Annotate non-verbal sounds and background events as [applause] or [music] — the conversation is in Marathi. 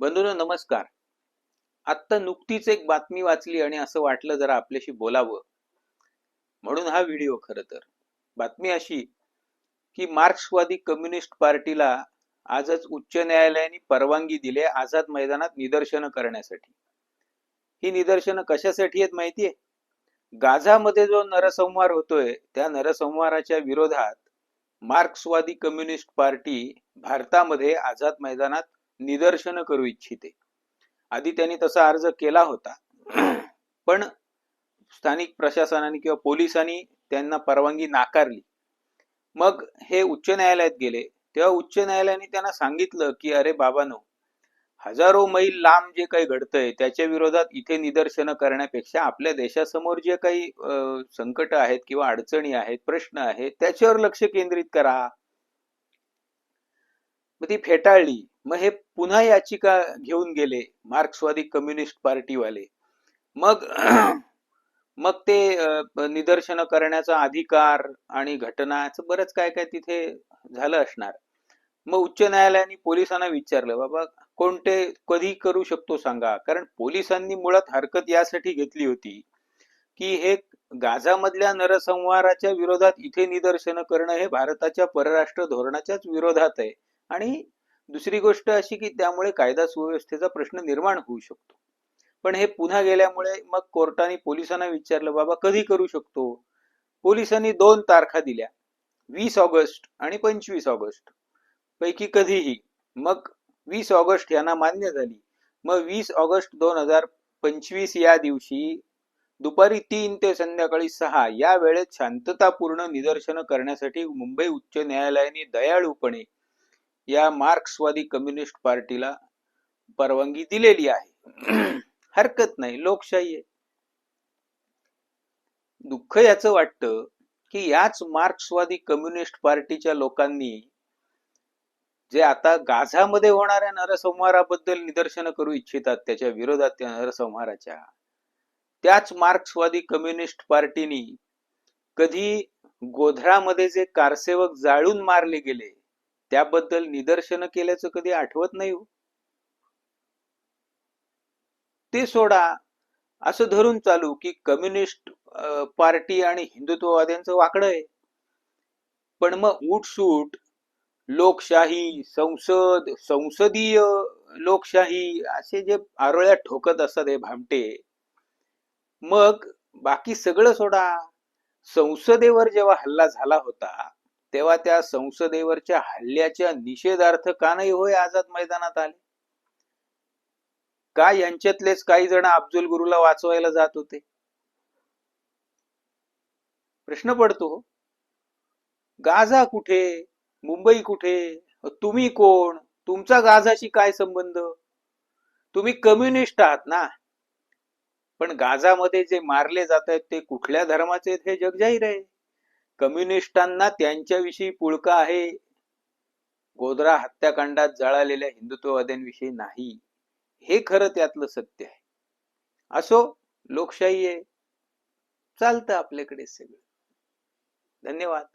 बंधूंनो नमस्कार. आत्ता नुकतीच एक बातमी वाचली आणि असं वाटलं जरा आपल्याशी बोलावं. म्हणून हा व्हिडिओ खर तर. बातमी अशी की मार्क्सवादी कम्युनिस्ट पार्टीला आजच उच्च न्यायालयाने परवानगी दिली आझाद मैदानात निदर्शनं करण्यासाठी. ही निदर्शनं कशासाठी आहेत माहितीये गाझामध्ये जो नरसंहार होतोय त्या नरसंहाराच्या विरोधात मार्क्सवादी कम्युनिस्ट पार्टी भारतामध्ये आझाद मैदानात निदर्शन करू इच्छिते. आधी त्यांनी तसा अर्ज केला होता. [clears throat] पण स्थानिक प्रशासनाने किंवा पोलिसांनी त्यांना परवानगी नाकारली. मग हे उच्च न्यायालयात गेले. तेव्हा उच्च न्यायालयाने त्यांना सांगितलं की अरे बाबानो हजारो मैल लांब जे काही घडतंय त्याच्या विरोधात इथे निदर्शनं करण्यापेक्षा आपल्या देशासमोर जे काही संकट आहेत किंवा अडचणी आहेत प्रश्न आहेत त्याच्यावर लक्ष केंद्रित करा. मग ती फेटाळली. मग हे पुन्हा याचिका घेऊन गेले मार्क्सवादी कम्युनिस्ट पार्टीवाले. मग [clears throat] मग ते निदर्शन करण्याचा अधिकार आणि घटनाचं बरंच काय काय तिथे झालं असणार. मग उच्च न्यायालयाने पोलिसांना विचारलं बाबा कोणते कधी करू शकतो सांगा? कारण पोलिसांनी मुळात हरकत यासाठी घेतली होती की हे गाझामधल्या नरसंहाराच्या विरोधात इथे निदर्शन करणं हे भारताच्या परराष्ट्र धोरणाच्याच विरोधात आहे आणि दुसरी गोष्ट अशी की त्यामुळे कायदा सुव्यवस्थेचा प्रश्न निर्माण होऊ शकतो. पण हे पुन्हा गेल्यामुळे मग कोर्टाने पोलिसांना विचारलं बाबा कधी करू शकतो? पोलिसांनी दोन तारखा दिल्या वीस ऑगस्ट आणि पंचवीस ऑगस्ट. पैकी कधीही. मग वीस ऑगस्ट यांना मान्य झाली. मग वीस ऑगस्ट दोन हजार पंचवीस या दिवशी दुपारी तीन ते संध्याकाळी सहा या वेळेत शांततापूर्ण निदर्शनं करण्यासाठी मुंबई उच्च न्यायालयाने दयाळूपणे या मार्क्सवादी कम्युनिस्ट पार्टीला परवानगी दिलेली आहे. [clears throat] हरकत नाही लोकशाही आहे. दुःख याचं वाटतं की याच मार्क्सवादी कम्युनिस्ट पार्टीच्या लोकांनी जे आता गाझामध्ये होणाऱ्या नरसंहाराबद्दल निदर्शनं करू इच्छितात त्याच्या विरोधात त्या नरसंहाराच्या त्याच मार्क्सवादी कम्युनिस्ट पार्टीनी कधी गोधरामध्ये जे कारसेवक जाळून मारले गेले त्याबद्दल निदर्शन केल्याचं कधी आठवत नाही हो. ते सोडा असं धरून चालू की कम्युनिस्ट पार्टी आणि हिंदुत्ववाद्यांचं वाकडं आहे. पण मग उठसूट लोकशाही संसद संसदीय लोकशाही असे जे आरोळ्या ठोकत असतात हे भामटे मग बाकी सगळं सोडा. संसदेवर जेव्हा हल्ला झाला होता तेव्हा त्या संसदेवरच्या हल्ल्याच्या निषेधार्थ का नाही होय आझाद मैदानात आले? का यांच्यातलेच काही जण अब्दुल गुरुला वाचवायला जात होते? प्रश्न पडतो हो. गाझा कुठे? मुंबई कुठे? तुम्ही कोण? तुमचा गाझाशी काय संबंध? तुम्ही कम्युनिस्ट आहात ना? पण गाझामध्ये जे मारले जात आहेत ते कुठल्या धर्माचे हे जग जाहीर आहे. कम्युनिस्टांना त्यांच्याविषयी पुळका आहे. गोधरा हत्याकांडात जळालेल्या हिंदुत्ववाद्यांविषयी नाही. हे खरं त्यातलं सत्य आहे. असो लोकशाही आहे. चालतं आपल्याकडे सगळं. धन्यवाद.